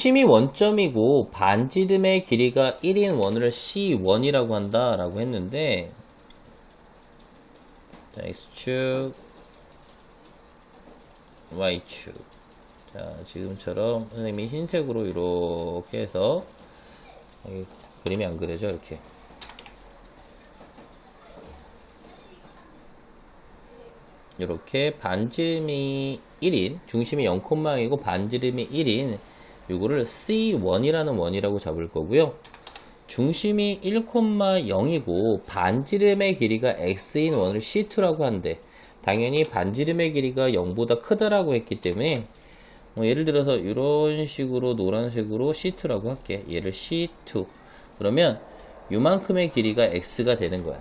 심이 원점이고 반지름의 길이가 1인 원을 C1이라고 한다라고 했는데 자, X축 Y축. 자 지금처럼 선생님이 흰색으로 이렇게 해서 그림이 안 그려져 이렇게. 이렇게 반지름이 1인 중심이 0,0이고 반지름이 1인 요거를 C1이라는 원이라고 잡을 거고요. 중심이 1,0이고 반지름의 길이가 X인 원을 C2라고 한대. 당연히 반지름의 길이가 0보다 크다라고 했기 때문에 뭐 예를 들어서 이런 식으로 노란색으로 C2라고 할게. 얘를 C2. 그러면 요만큼의 길이가 X가 되는 거야.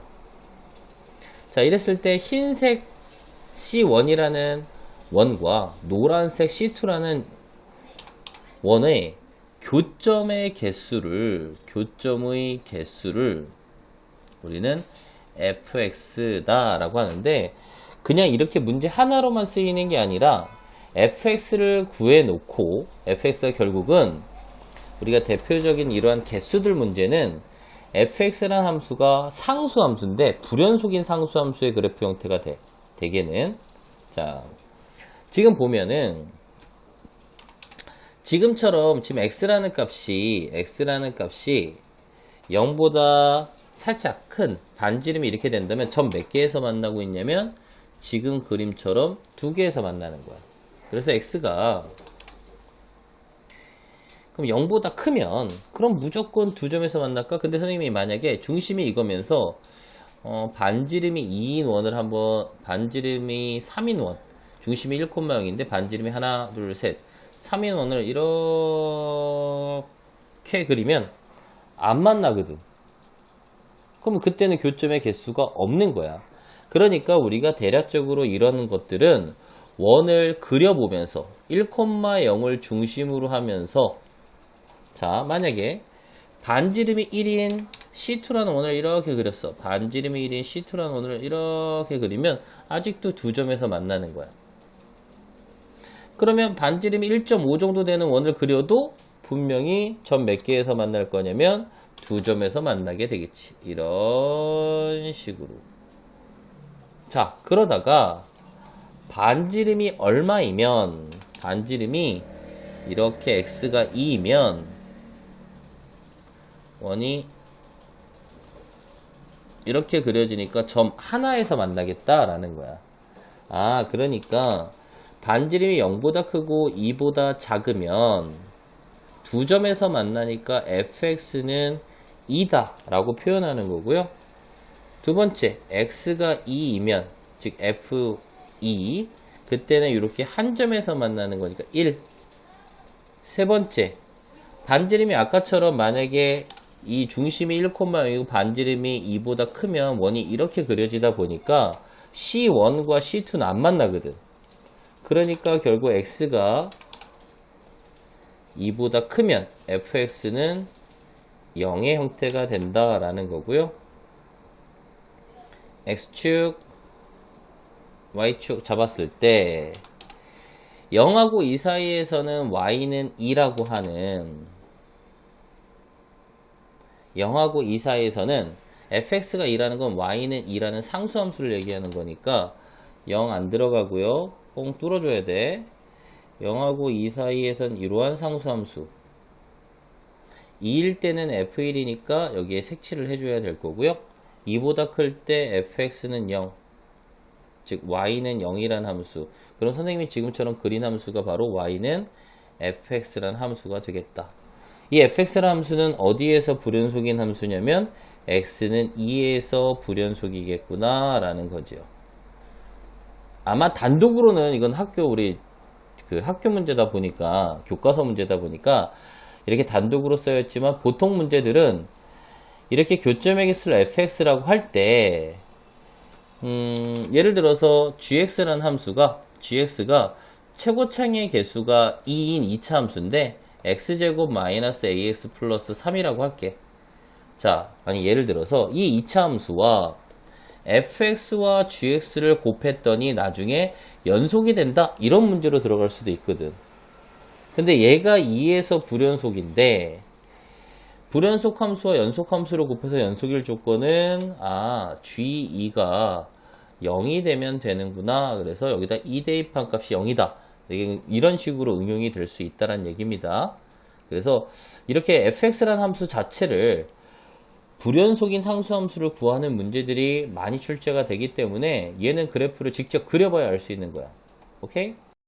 자 이랬을 때 흰색 C1이라는 원과 노란색 C2라는 원의 교점의 개수를 교점의 개수를 우리는 fx다 라고 하는데 그냥 이렇게 문제 하나로만 쓰이는 게 아니라 fx를 구해 놓고 fx가 결국은 우리가 대표적인 이러한 개수들 문제는 fx라는 함수가 상수 함수인데 불연속인 상수 함수의 그래프 형태가 돼 대개는 자 지금 보면은 지금처럼 지금 x라는 값이 x라는 값이 0보다 살짝 큰 반지름이 이렇게 된다면 점 몇 개에서 만나고 있냐면 지금 그림처럼 두 개에서 만나는 거야. 그래서 x가 그럼 0보다 크면 그럼 무조건 두 점에서 만날까? 근데 선생님이 만약에 중심이 이거면서 어, 반지름이 2인 원을 한번 반지름이 3인 원 중심이 1,0인데 반지름이 하나 둘셋 3인 원을 이렇게 그리면 안 만나거든 그럼 그때는 교점의 개수가 없는 거야 그러니까 우리가 대략적으로 이러는 것들은 원을 그려보면서 1,0을 중심으로 하면서 자 만약에 반지름이 1인 C2라는 원을 이렇게 그렸어. 반지름이 1인 C2라는 원을 이렇게 그리면 아직도 두 점에서 만나는 거야. 그러면 반지름이 1.5 정도 되는 원을 그려도 분명히 점 몇 개에서 만날 거냐면 두 점에서 만나게 되겠지. 이런 식으로. 자, 그러다가 반지름이 얼마이면 반지름이 이렇게 x가 2이면 원이 이렇게 그려지니까 점 하나에서 만나겠다라는 거야. 아, 그러니까 반지름이 0보다 크고 2보다 작으면 두 점에서 만나니까 fx는 2다 라고 표현하는 거고요. 두 번째, x가 2이면 즉 f2 그때는 이렇게 한 점에서 만나는 거니까 1. 세 번째, 반지름이 아까처럼 만약에 이 중심이 1,0이고 반지름이 2보다 크면 원이 이렇게 그려지다 보니까 C1과 C2는 안 만나거든. 그러니까 결국 X가 2보다 크면 fx는 0의 형태가 된다라는 거고요. X축, Y축 잡았을 때 0하고 2 사이에서는 Y는 2라고 하는 0하고 2 사이에서는 fx가 2라는 건 y는 2라는 상수함수를 얘기하는 거니까 0 안 들어가고요. 뽕 뚫어줘야 돼. 0하고 2 사이에선 이러한 상수함수 2일 때는 f1이니까 여기에 색칠을 해줘야 될 거고요. 2보다 클 때 fx는 0, 즉 y는 0이라는 함수. 그럼 선생님이 지금처럼 그린 함수가 바로 y는 fx라는 함수가 되겠다. 이 fx라는 함수는 어디에서 불연속인 함수냐면 x는 2에서 불연속이겠구나 라는 거죠. 아마 단독으로는 이건 학교 우리 그 학교 문제다 보니까 교과서 문제다 보니까 이렇게 단독으로 써였지만 보통 문제들은 이렇게 교점의 개수를 fx라고 할 때 음, 예를 들어서 gx라는 함수가 gx가 최고창의 개수가 2인 2차 함수인데 x제곱 마이너스 ax 플러스 3이라고 할게. 자, 아니 예를 들어서 이 2차 함수와 fx와 gx를 곱했더니 나중에 연속이 된다 이런 문제로 들어갈 수도 있거든. 근데 얘가 2에서 불연속인데 불연속 함수와 연속 함수를 곱해서 연속일 조건은 아 G2가 0이 되면 되는구나. 그래서 여기다 2 대입한 값이 0이다. 이런 식으로 응용이 될 수 있다는 얘기입니다. 그래서 이렇게 fx라는 함수 자체를 불연속인 상수함수를 구하는 문제들이 많이 출제가 되기 때문에 얘는 그래프를 직접 그려봐야 알 수 있는 거야. 오케이?